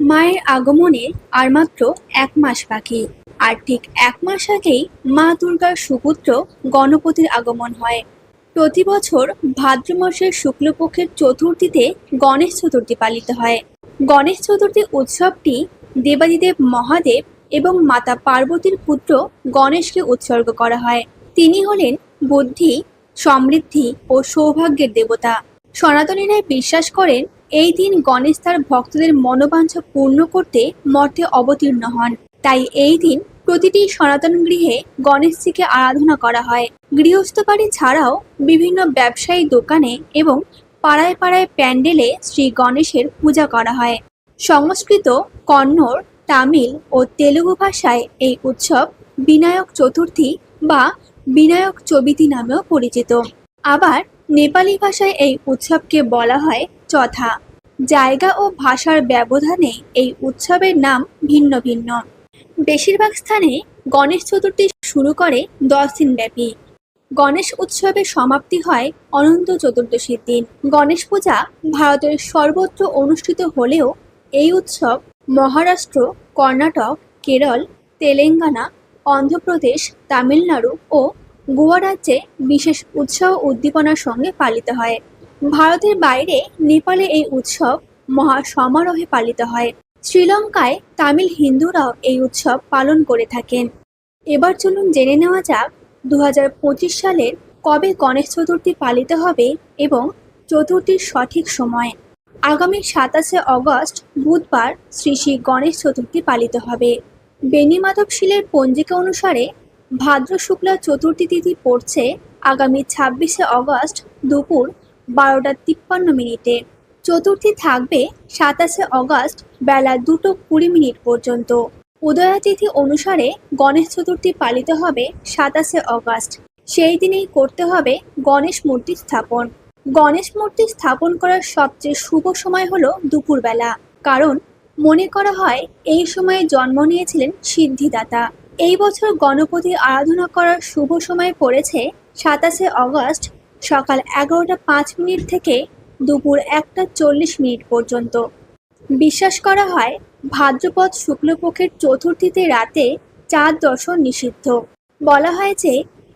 মায়ের আগমনে আর মাত্র এক মাস বাকি। আর ঠিক এক মাস আগেই মা দুর্গার সুপুত্র গণপতির আগমন হয়। প্রতি বছর ভাদ্র মাসের শুক্লপক্ষের চতুর্থীতে গণেশ চতুর্থী পালিত হয়। গণেশ চতুর্থী উৎসবটি দেবাদিদেব মহাদেব এবং মাতা পার্বতীর পুত্র গণেশকে উৎসর্গ করা হয়। তিনি হলেন বুদ্ধি, সমৃদ্ধি ও সৌভাগ্যের দেবতা। সনাতনীরা বিশ্বাস করেন, এই দিন গণেশ তার ভক্তদের মনোবাঞ্ছা পূর্ণ করতে মর্তে অবতীর্ণ হন। তাই এই দিন প্রতিটি সনাতন গৃহে গণেশজিকে আরাধনা করা হয়। গৃহস্থ বাড়ি ছাড়াও বিভিন্ন ব্যবসায়ী দোকানে এবং পাড়ায় পাড়ায় প্যান্ডেলে শ্রী গণেশের পূজা করা হয়। সংস্কৃত, কন্নড়, তামিল ও তেলুগু ভাষায় এই উৎসব বিনায়ক চতুর্থী বা বিনায়ক চবিতি নামেও পরিচিত। আবার নেপালি ভাষায় এই উৎসবকে বলা হয় চথা। জায়গা ও ভাষার ব্যবধানে এই উৎসবের নাম ভিন্ন ভিন্ন। বেশিরভাগ স্থানে গণেশ চতুর্থী শুরু করে দশ দিন ব্যাপী গণেশ উৎসবের সমাপ্তি হয় অনন্ত চতুর্দশীর দিন। গণেশ পূজা ভারতের সর্বত্র অনুষ্ঠিত হলেও এই উৎসব মহারাষ্ট্র, কর্ণাটক, কেরল, তেলেঙ্গানা, অন্ধ্রপ্রদেশ, তামিলনাড়ু ও গোয়া রাজ্যে বিশেষ উৎসাহ উদ্দীপনার সঙ্গে পালিত হয়। ভারতের বাইরে নেপালে এই উৎসব মহা সমারোহে পালিত হয়। শ্রীলঙ্কায় তামিল হিন্দুরাও এই উৎসব পালন করে থাকেন। এবার চলুন জেনে নেওয়া যাক দু হাজার পঁচিশ সালের কবে গণেশ চতুর্থী পালিত হবে এবং চতুর্থীর সঠিক সময়। আগামী সাতাশে অগস্ট বুধবার শ্রী শ্রী গণেশ চতুর্থী পালিত হবে। বেণীমাধব শিলের পঞ্জিকা অনুসারে ভাদ্র শুক্লা চতুর্থী তিথি পড়ছে আগামী ছাব্বিশে অগস্ট দুপুর বারোটা তিপ্পান্ন মিনিটে। চতুর্থী থাকবে সাতাশে অগস্ট বেলা দুটো কুড়ি মিনিট পর্যন্ত। উদয়া তিথি অনুসারে গণেশ চতুর্থী পালিত হবে সাতাশে অগস্ট। সেই দিনেই করতে হবে গণেশ মূর্তি স্থাপন। গণেশ মূর্তি স্থাপন করার সবচেয়ে শুভ সময় হলো দুপুরবেলা। কারণ মনে করা হয় এই সময়ে জন্ম নিয়েছিলেন সিদ্ধিদাতা। এই বছর গণপতি আরাধনা করার শুভ সময় পড়েছে সাতাশে অগস্ট সকাল এগারোটা পাঁচ মিনিট থেকে দুপুর একটা চল্লিশ মিনিট পর্যন্ত। বিশ্বাস করা হয় ভাদ্রপদ শুক্লপক্ষের চতুর্থীতে রাতে চাঁদ দর্শন নিষিদ্ধ। বলা হয় যে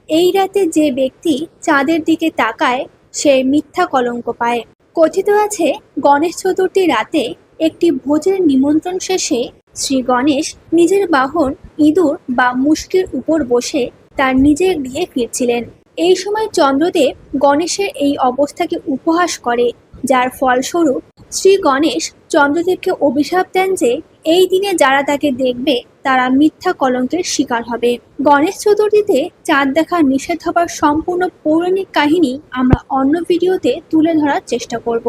এই রাতে যে ব্যক্তি চাঁদের দিকে তাকায়, সে মিথ্যা কলঙ্ক পায়। কথিত আছে, গণেশ চতুর্থী রাতে একটি ভোজের নিমন্ত্রণ শেষে শ্রী গণেশ নিজের বাহন ইঁদুর বা মুষ্টির উপর বসে তার নিজের গৃহে ফিরছিলেন। এই সময় চন্দ্রদেব গণেশের এই অবস্থাকে উপহাস করে, যার ফলস্বরূপ শ্রী গণেশ চন্দ্রদেবকে অভিশাপ দেন যে এই দিনে যারা তাকে দেখবে তারা মিথ্যা কলঙ্কের শিকার হবে। গণেশ চতুর্থীতে চাঁদ দেখা নিষেধ হবার সম্পূর্ণ পৌরাণিক কাহিনী আমরা অন্য ভিডিওতে তুলে ধরার চেষ্টা করব।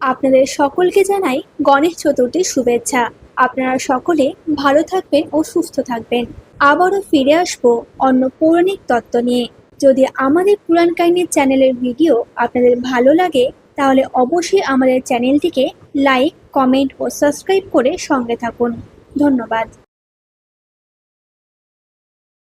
আপনাদের সকলকে জানাই গণেশ চতুর্থীর শুভেচ্ছা। আপনারা সকলে ভালো থাকবেন ও সুস্থ থাকবেন। আবারও ফিরে আসব অন্য পৌরাণিক তত্ত্ব নিয়ে। যদি আমাদের পুরাণ কাহিনীর চ্যানেলের ভিডিও আপনাদের ভালো লাগে, তাহলে অবশ্যই আমাদের চ্যানেলটিকে লাইক, কমেন্ট ও সাবস্ক্রাইব করে সঙ্গে থাকুন। ধন্যবাদ।